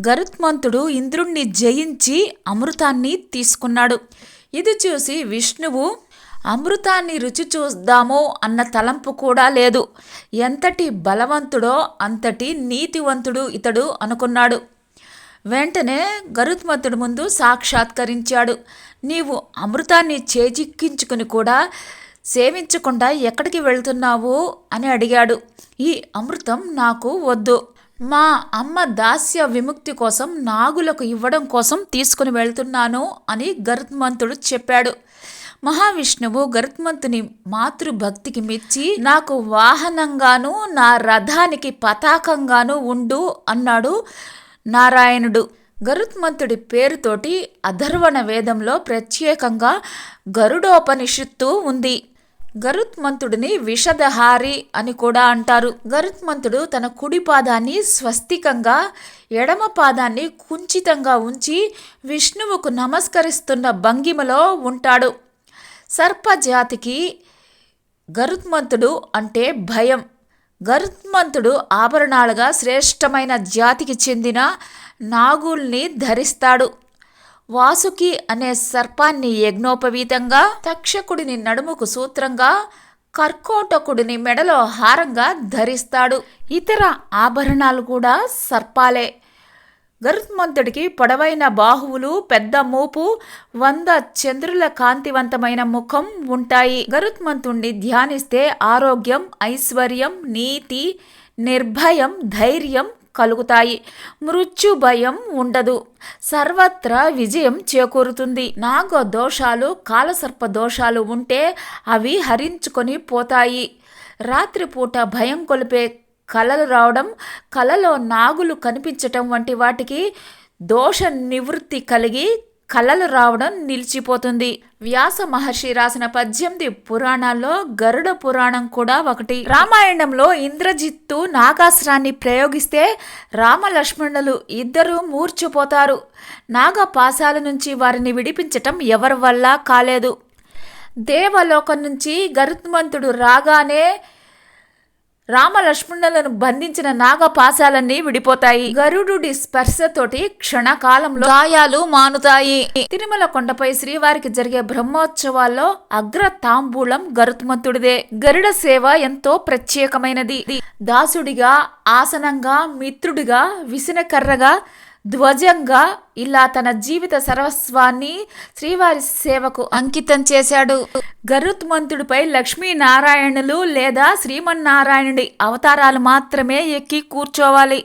గరుత్మంతుడు ఇంద్రుణ్ణి జయించి అమృతాన్ని తీసుకున్నాడు. ఇది చూసి విష్ణువు అమృతాన్ని రుచి చూద్దాము అన్న తలంపు కూడా లేదు. ఎంతటి బలవంతుడో అంతటి నీతివంతుడు ఇతడు అనుకున్నాడు. వెంటనే గరుత్మంతుడి ముందు సాక్షాత్కరించాడు. నీవు అమృతాన్ని చేజిక్కించుకుని కూడా సేవించకుండా ఎక్కడికి వెళ్తున్నావు? అని అడిగాడు. ఈ అమృతం నాకు వద్దు. మా అమ్మ దాస్య విముక్తి కోసం నాగులకు ఇవ్వడం కోసం తీసుకుని వెళ్తున్నాను అని గరుత్మంతుడు చెప్పాడు. మహావిష్ణువు గరుత్మంతుని మాతృభక్తికి మెచ్చి నాకు వాహనంగాను నా రథానికి పతాకంగాను ఉండు అన్నాడు నారాయణుడు. గరుత్మంతుడి పేరుతోటి అధర్వణ వేదంలో ప్రత్యేకంగా గరుడోపనిషత్తు ఉంది. గరుత్మంతుడిని విషదహారి అని కూడా అంటారు. గరుత్మంతుడు తన కుడి పాదాన్ని స్వస్తికంగా ఎడమ పాదాన్ని కుంచితంగా ఉంచి విష్ణువుకు నమస్కరిస్తున్న భంగిమలో ఉంటాడు. సర్పజాతికి గరుత్మంతుడు అంటే భయం. గరుత్మంతుడు ఆభరణాలుగా శ్రేష్టమైన జాతికి చెందిన నాగుల్ని ధరిస్తాడు. వాసుకి అనే సర్పాన్ని యజ్ఞోపవీతంగా తక్షకుడిని నడుముకు సూత్రంగా కర్కోటకుడిని మెడలో హారంగా ధరిస్తాడు. ఇతర ఆభరణాలు కూడా సర్పాలే. గరుత్మంతుడికి పొడవైన బాహువులు పెద్ద మూపు వంద చంద్రుల కాంతివంతమైన ముఖం ఉంటాయి. గరుత్మంతుణ్ణి ధ్యానిస్తే ఆరోగ్యం ఐశ్వర్యం నీతి నిర్భయం ధైర్యం కలుగుతాయి. మృత్యు భయం ఉండదు. సర్వత్రా విజయం చేకూరుతుంది. నాగ దోషాలు కాలసర్ప దోషాలు ఉంటే అవి హరించుకొని పోతాయి. రాత్రిపూట భయం కొలిపే కలలు రావడం కలలో నాగులు కనిపించటం వంటి వాటికి దోష నివృత్తి కలిగి కలలు రావడం నిలిచిపోతుంది. వ్యాస మహర్షి రాసిన పద్దెనిమిది పురాణాల్లో గరుడ పురాణం కూడా ఒకటి. రామాయణంలో ఇంద్రజిత్తు నాగాస్త్రాన్ని ప్రయోగిస్తే రామలక్ష్మణులు ఇద్దరూ మూర్చిపోతారు. నాగపాశాల నుంచి వారిని విడిపించటం ఎవరి వల్ల కాలేదు. దేవలోకం నుంచి గరుత్మంతుడు రాగానే రామలక్ష్మణులను బంధించిన నాగపాశాలన్నీ విడిపోతాయి. గరుడుడి స్పర్శతోటి క్షణకాలంలో గాయాలు మానుతాయి. తిరుమల కొండపై శ్రీవారికి జరిగే బ్రహ్మోత్సవాల్లో అగ్ర తాంబూలం గరుత్మంతుడిదే. గరుడ సేవ ఎంతో ప్రత్యేకమైనది. దాసుడిగా ఆసనంగా మిత్రుడిగా విసినకర్రగా ధ్వజంగా ఇలా తన జీవిత సర్వస్వాన్ని శ్రీవారి సేవకు అంకితం చేశాడు. గరుత్మంతుడిపై లక్ష్మీనారాయణులు లేదా శ్రీమన్నారాయణుడి అవతారాలు మాత్రమే ఎక్కి కూర్చోవాలి.